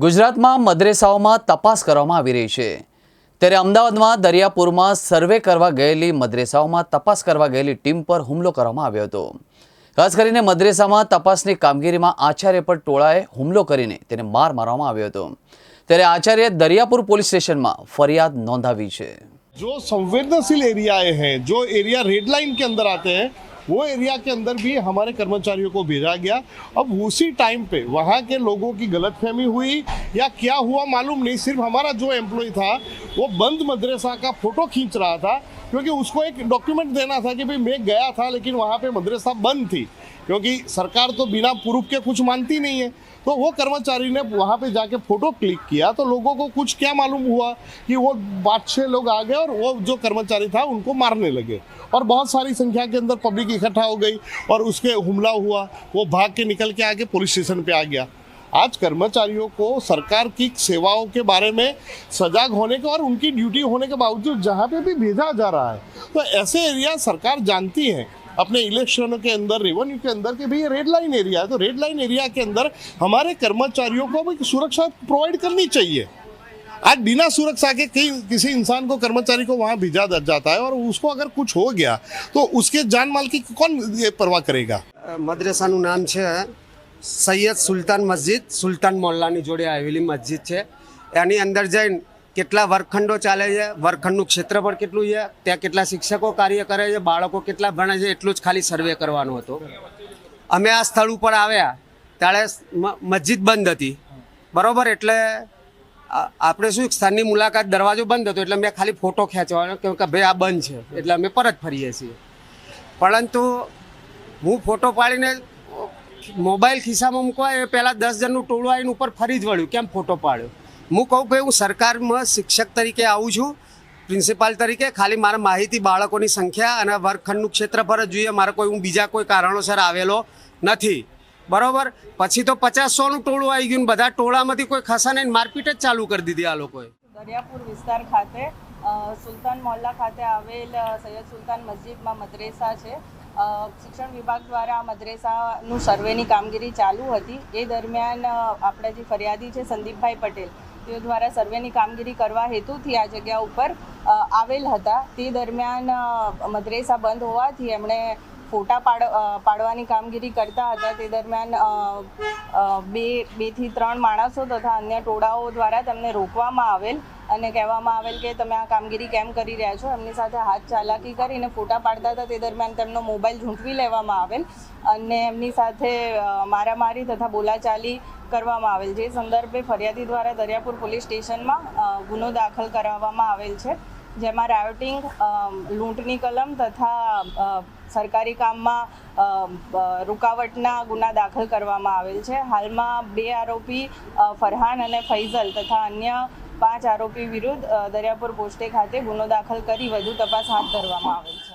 ગુજરાતમાં મદ્રેસાઓમાં તપાસ કરવામાં આવી રહી છે. ત્યારે અમદાવાદમાં દરિયાપુરમાં સર્વે કરવા ગયેલી મદ્રેસાઓમાં તપાસ કરવા ગયેલી ટીમ પર હુમલો કરવામાં આવ્યો હતો. ખાસ કરીને મદ્રેસામાં તપાસની કામગીરીમાં આચાર્ય પર ટોળાએ હુમલો કરીને તેને માર મારવામાં આવ્યો હતો. ત્યારે આચાર્ય દરિયાપુર પોલીસ સ્ટેશનમાં ફરિયાદ નોંધાવી છે. જો સંવેદનશીલ એરિયા હૈ જો એરિયા રેડ લાઇન કે અંદર આતે હૈ वो एरिया के अंदर भी हमारे कर्मचारियों को भेजा गया। अब उसी टाइम पे वहाँ के लोगों की गलतफहमी हुई या क्या हुआ मालूम नहीं। सिर्फ़ हमारा जो एम्प्लॉय था, वो बंद मदरसा का फ़ोटो खींच रहा था, क्योंकि उसको एक डॉक्यूमेंट देना था कि भाई मैं गया था, लेकिन वहाँ पे मदरसा बंद थी। क्योंकि सरकार तो बिना प्रूफ के कुछ मानती नहीं है। तो वो कर्मचारी ने वहाँ पे जाके फ़ोटो क्लिक किया तो लोगों को कुछ क्या मालूम हुआ कि वो पाँच छः लोग आ गए और वो जो कर्मचारी था उनको मारने लगे। और बहुत सारी संख्या के अंदर पब्लिक इकट्ठा हो गई और उसके हमला हुआ, वो भाग के निकल के आके पुलिस स्टेशन पे आ गया। आज कर्मचारियों को सरकार की सेवाओं के बारे में सजाग होने के और उनकी ड्यूटी होने के बावजूद जहाँ पे भी भेजा जा रहा है तो ऐसे एरिया सरकार जानती है। अपने इलेक्शनों के अंदर रेवेन्यू के अंदर कि भाई ये रेड लाइन एरिया है तो रेड लाइन एरिया के अंदर हमारे कर्मचारियों को भी सुरक्षा प्रोवाइड करनी चाहिए आज बिना सुरक्षा के कई किसी इंसान को कर्मचारी को वहाँ भेजा जाता है और उसको अगर कुछ हो गया तो उसके जान माल की कौन ये परवाह करेगा મદ્રેસાનું નામ છે સૈયદ સુલતાન મસ્જિદ સુલતાન મોલ્લાની જોડે આવેલી મસ્જિદ છે એની અંદર જઈને કેટલા વર્ગખંડો ચાલે છે, વર્ગખંડનું ક્ષેત્રફળ કેટલું છે, ત્યાં કેટલા શિક્ષકો કાર્ય કરે છે, બાળકો કેટલા ભણે છે, એટલું જ ખાલી સર્વે કરવાનો હતો. અમે આ સ્થળ ઉપર આવ્યા, ત્યારે મસ્જિદ બંધ હતી. બરાબર? એટલે આપણે શું સ્થાનની મુલાકાત દરવાજો બંધ હતો, એટલે મેં ખાલી ફોટો ખેંચવાનો, કેમ કે ભાઈ આ બંધ છે, એટલે અમે પરત ફરીએ છીએ. પરંતુ હું ફોટો પાડીને મોબાઈલ ખિસ્સામાં મૂકવા એ પહેલાં દસ જણનું ટોળું આવીને ઉપર ફરી જ વળ્યું. કેમ ફોટો પાડ્યો? હું કહું કે હું સરકારમાં શિક્ષક તરીકે આવું છું, પ્રિન્સિપાલ તરીકે. ખાલી મારા માહિતી બાળકોની સંખ્યા અને વર્ગખંડનું ક્ષેત્રફળ જ જોઈએ. મારે કોઈ હું બીજા કોઈ કારણોસર આવેલો નથી. બરાબર? પછી તો પચાસ સોનું ટોળું આવી ગયું બધા ટોળામાંથી કોઈ ખસાને મારપીટ જ ચાલુ કરી દીધી આ લોકોએ. દરિયાપુર વિસ્તાર ખાતે સુલતાન મોહલ્લા ખાતે આવેલ સૈયદ સુલતાન મસ્જિદમાં મદ્રેસા છે. શિક્ષણ વિભાગ દ્વારા આ મદ્રેસાનું સર્વેની કામગીરી ચાલુ હતી. એ દરમિયાન આપણા જે ફરિયાદી છે સંદીપભાઈ પટેલ તેઓ દ્વારા સર્વેની કામગીરી કરવા હેતુથી આ જગ્યા ઉપર આવેલ હતા. તે દરમિયાન મદ્રેસા બંધ હોવાથી એમણે ફોટા પાડ પાડવાની કામગીરી કરતા હતા. તે દરમિયાન બે, બેથી ત્રણ માણસો તથા અન્ય ટોળાઓ દ્વારા તેમને રોકવામાં આવેલ અને કહેવામાં આવેલ કે તમે આ કામગીરી કેમ કરી રહ્યા છો? એમની સાથે હાથ ચાલાકી કરીને ફોટા પાડતા હતા. તે દરમિયાન તેમનો મોબાઈલ ઝૂંટવી લેવામાં આવેલ અને એમની સાથે મારામારી તથા બોલાચાલી કરવામાં આવેલ જે સંદર્ભે ફરિયાદી દ્વારા દરિયાપુર પોલીસ સ્ટેશનમાં ગુનો દાખલ કરાવવામાં આવેલ છે. જેમાં રાયોટિંગ લૂંટની કલમ તથા સરકારી કામમાં રૂકાવટના ગુના દાખલ કરવામાં આવેલ છે. હાલમાં બે આરોપી ફરહાન અને ફૈઝલ તથા અન્ય પાંચ આરોપી વિરુદ્ધ દરિયાપુર પોસ્ટે ખાતે ગુનો દાખલ કરી વધુ તપાસ હાથ ધરવામાં આવેલ છે.